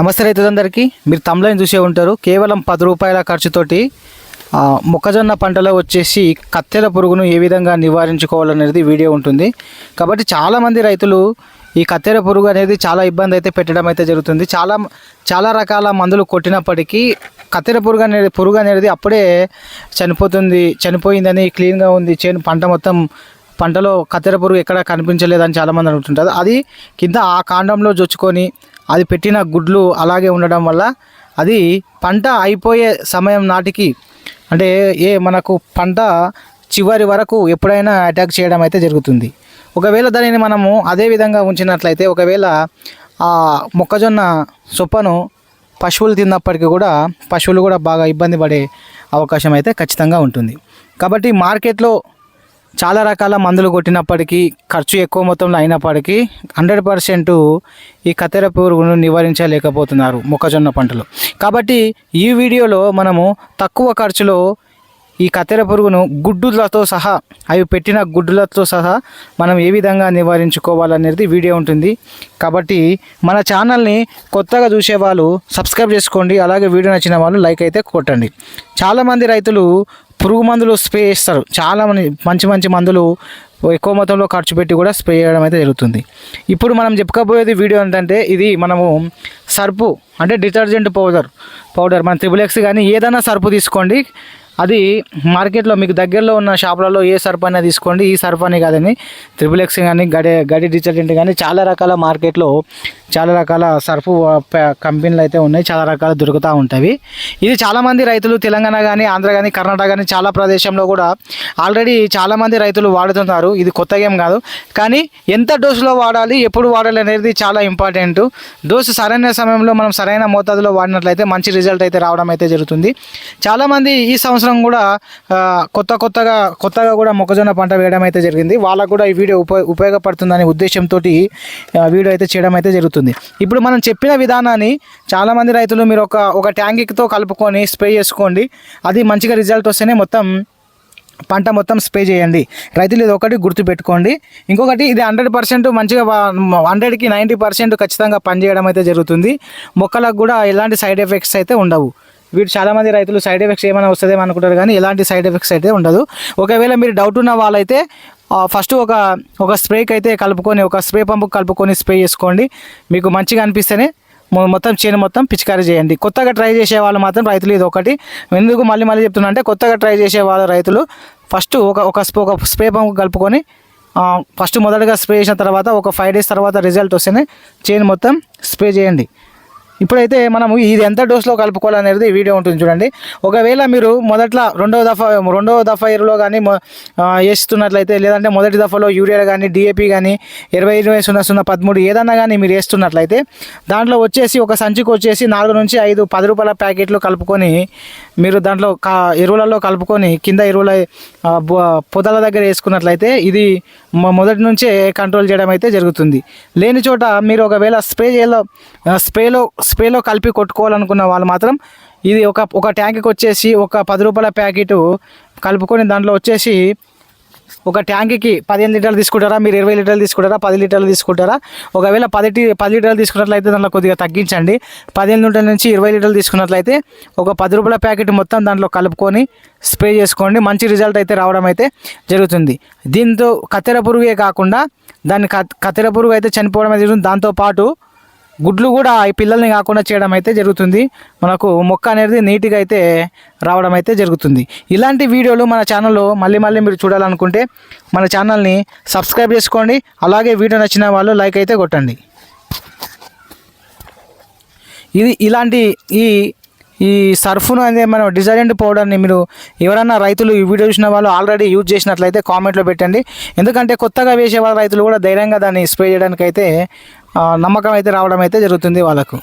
నమస్తే రైతులందరికీ. మీరు తమ్లైన్ చూసే ఉంటారు. కేవలం పది రూపాయల ఖర్చుతోటి మొక్కజొన్న పంటలో వచ్చేసి కత్తెర పురుగును ఏ విధంగా నివారించుకోవాలనేది వీడియో ఉంటుంది. కాబట్టి చాలామంది రైతులు ఈ కత్తెర పురుగు అనేది చాలా ఇబ్బంది అయితే పెట్టడం అయితే జరుగుతుంది. చాలా చాలా రకాల మందులు కొట్టినప్పటికీ కత్తెర పురుగు అనేది పురుగు అనేది అప్పుడే చనిపోతుంది చనిపోయిందని క్లీన్గా ఉంది చేను పంట మొత్తం పంటలో కత్తెర పురుగు ఎక్కడ కనిపించలేదని చాలామంది అనుకుంటుంటారు అది కింద ఆ కాండంలో జొచ్చుకొని అది పెట్టిన గుడ్లు అలాగే ఉండడం వల్ల అది పంట అయిపోయే సమయం నాటికి అంటే ఏ మనకు పంట చివరి వరకు ఎప్పుడైనా అటాక్ చేయడం అయితే జరుగుతుంది. ఒకవేళ దానిని మనము అదే విధంగా ఉంచినట్లయితే ఒకవేళ ఆ మొక్కజొన్న సొప్పను పశువులు తిన్నప్పటికీ కూడా పశువులు కూడా బాగా ఇబ్బంది పడే అవకాశం అయితే ఖచ్చితంగా ఉంటుంది. కాబట్టి మార్కెట్లో చాలా రకాల మందులు కొట్టినప్పటికీ ఖర్చు ఎక్కువ మొత్తంలో అయినప్పటికీ హండ్రెడ్ పర్సెంట్ ఈ కత్తెర పురుగును నివారించలేకపోతున్నారు మొక్కజొన్న పంటలు. కాబట్టి ఈ వీడియోలో మనము తక్కువ ఖర్చులో ఈ కత్తెర పురుగును గుడ్డులతో సహా అవి పెట్టిన గుడ్డులతో సహా మనం ఏ విధంగా నివారించుకోవాలనేది వీడియో ఉంటుంది. కాబట్టి మన ఛానల్ని కొత్తగా చూసేవాళ్ళు సబ్స్క్రైబ్ చేసుకోండి. అలాగే వీడియో నచ్చిన వాళ్ళు లైక్ అయితే కొట్టండి. చాలామంది రైతులు పురుగు మందులు స్ప్రే చేస్తారు. చాలా మంది మంచి మంచి మందులు ఎక్కువ మొత్తంలో ఖర్చు పెట్టి కూడా స్ప్రే చేయడం అయితే జరుగుతుంది. ఇప్పుడు మనం చెప్పుకోబోయేది వీడియో ఏంటంటే ఇది మనము సర్పు అంటే డిటర్జెంట్ పౌడర్ పౌడర్ మన త్రిబుల్ ఎక్స్ కానీ ఏదైనా సర్పు తీసుకోండి. అది మార్కెట్లో మీకు దగ్గరలో ఉన్న షాపులలో ఏ సర్ఫ్ అయినా తీసుకోండి. ఈ సర్ఫ్ అని కాదని త్రిబుల్ ఎక్స్ కానీ గడి గడి డిటర్జెంట్ కానీ చాలా రకాల మార్కెట్లో చాలా రకాల సర్ఫ్ కంపెనీలు అయితే ఉన్నాయి. చాలా రకాలు దొరుకుతూ ఉంటాయి ఇది చాలామంది రైతులు తెలంగాణ కానీ ఆంధ్ర కానీ కర్ణాటక కానీ చాలా ప్రదేశంలో కూడా ఆల్రెడీ చాలామంది రైతులు వాడుతున్నారు. ఇది కొత్తగా ఏం కాదు. కానీ ఎంత డోసులో వాడాలి ఎప్పుడు వాడాలి అనేది చాలా ఇంపార్టెంట్. డోసు సరైన సమయంలో మనం సరైన మోతాదులో వాడినట్లయితే మంచి రిజల్ట్ అయితే రావడం అయితే జరుగుతుంది. చాలామంది ఈ సంవత్సరం కూడా కొత్త కొత్తగా కొత్తగా కూడా మొక్కజొన్న పంట వేయడం అయితే జరిగింది. వాళ్ళకు కూడా ఈ వీడియో ఉప ఉపయోగపడుతుందనే ఉద్దేశంతో వీడియో అయితే చేయడం అయితే జరుగుతుంది. ఇప్పుడు మనం చెప్పిన విధానాన్ని చాలామంది రైతులు మీరు ఒక ఒక ట్యాంకితో కలుపుకొని స్ప్రే చేసుకోండి. అది మంచిగా రిజల్ట్ వస్తేనే మొత్తం పంట మొత్తం స్ప్రే చేయండి. రైతులు ఇది ఒకటి గుర్తుపెట్టుకోండి. ఇంకొకటి ఇది హండ్రెడ్ పర్సెంట్ మంచిగా హండ్రెడ్కి నైంటీ పర్సెంట్ ఖచ్చితంగా పనిచేయడం అయితే జరుగుతుంది. మొక్కలకు కూడా ఎలాంటి సైడ్ ఎఫెక్ట్స్ అయితే ఉండవు. వీటి చాలామంది రైతులు సైడ్ ఎఫెక్ట్స్ ఏమైనా వస్తుందేమో అనుకుంటారు కానీ ఎలాంటి సైడ్ ఎఫెక్ట్స్ అయితే ఉండదు. ఒకవేళ మీరు డౌట్ ఉన్న వాళ్ళైతే ఫస్ట్ ఒక ఒక స్ప్రేకి అయితే కలుపుకొని ఒక స్ప్రే పంపు కలుపుకొని స్ప్రే చేసుకోండి. మీకు మంచిగా అనిపిస్తేనే మొత్తం చేను మొత్తం పిచికారీ చేయండి. కొత్తగా ట్రై చేసే వాళ్ళు మాత్రం రైతులు ఇది ఒకటి. ఎందుకు మళ్ళీ మళ్ళీ చెప్తున్నా అంటే కొత్తగా ట్రై చేసే వాళ్ళు రైతులు ఫస్ట్ ఒక ఒక స్ప్రే ఒక స్ప్రే పంపు కలుపుకొని ఫస్ట్ మొదటగా స్ప్రే చేసిన తర్వాత ఒక ఫైవ్ డేస్ తర్వాత రిజల్ట్ వస్తేనే చేను మొత్తం స్ప్రే చేయండి. ఇప్పుడైతే మనము ఇది ఎంత డోస్లో కలుపుకోవాలనేది వీడియో ఉంటుంది చూడండి. ఒకవేళ మీరు మొదట్లో రెండవ దఫా రెండవ దఫా ఎరువులో కానీ వేస్తున్నట్లయితే లేదంటే మొదటి దఫాలో యూరియా కానీ డిఏపి కానీ ఇరవై ఇరవై సున్నా సున్నా పదమూడు ఏదన్నా కానీ మీరు వేస్తున్నట్లయితే దాంట్లో వచ్చేసి ఒక సంచికి వచ్చేసి నాలుగు నుంచి ఐదు పది రూపాయల ప్యాకెట్లు కలుపుకొని మీరు దాంట్లో కా ఎరువులలో కలుపుకొని కింద ఎరువుల పొదల దగ్గర వేసుకున్నట్లయితే ఇది మొదటి నుంచే కంట్రోల్ చేయడం అయితే జరుగుతుంది. లేని చోట మీరు ఒకవేళ స్ప్రే చేయాలో స్ప్రేలో స్ప్రేలో కలిపి కొట్టుకోవాలనుకున్న వాళ్ళు మాత్రం ఇది ఒక ఒక ట్యాంక్కి వచ్చేసి ఒక పది రూపాయల ప్యాకెట్ కలుపుకొని దాంట్లో వచ్చేసి ఒక ట్యాంక్కి పదిహేను లీటర్లు తీసుకుంటారా మీరు ఇరవై లీటర్లు తీసుకుంటారా పది లీటర్లు తీసుకుంటారా? ఒకవేళ పది పది లీటర్లు తీసుకున్నట్లయితే దాంట్లో కొద్దిగా తగ్గించండి. పదిహేను లీటర్ల నుంచి ఇరవై లీటర్లు తీసుకున్నట్లయితే ఒక పది రూపాయల ప్యాకెట్ మొత్తం దాంట్లో కలుపుకొని స్ప్రే చేసుకోండి. మంచి రిజల్ట్ అయితే రావడం అయితే జరుగుతుంది. దీంతో కత్తెర పురుగే కాకుండా దాన్ని కత్తెర పురుగు అయితే చనిపోవడం అయితే జరుగుతుంది. దాంతోపాటు గుడ్లు కూడా ఈ పిల్లల్ని కాకుండా చేయడం అయితే జరుగుతుంది. మనకు మొక్క అనేది నీట్గా అయితే రావడం అయితే జరుగుతుంది. ఇలాంటి వీడియోలు మన ఛానల్లో మళ్ళీ మళ్ళీ మీరు చూడాలనుకుంటే మన ఛానల్ని సబ్స్క్రైబ్ చేసుకోండి. అలాగే వీడియో నచ్చిన వాళ్ళు లైక్ అయితే కొట్టండి. ఇది ఇలాంటి ఈ ఈ సర్ఫ్ను అనేది మనం డిజైన్ పౌడర్ని మీరు ఎవరైనా రైతులు ఈ వీడియో చూసిన వాళ్ళు ఆల్రెడీ యూజ్ చేసినట్లయితే కామెంట్లో పెట్టండి. ఎందుకంటే కొత్తగా వేసే వాళ్ళ రైతులు కూడా ధైర్యంగా దాన్ని స్ప్రే చేయడానికి అయితే నమ్మకం అయితే రావడం అయితే జరుగుతుంది వాళ్ళకు.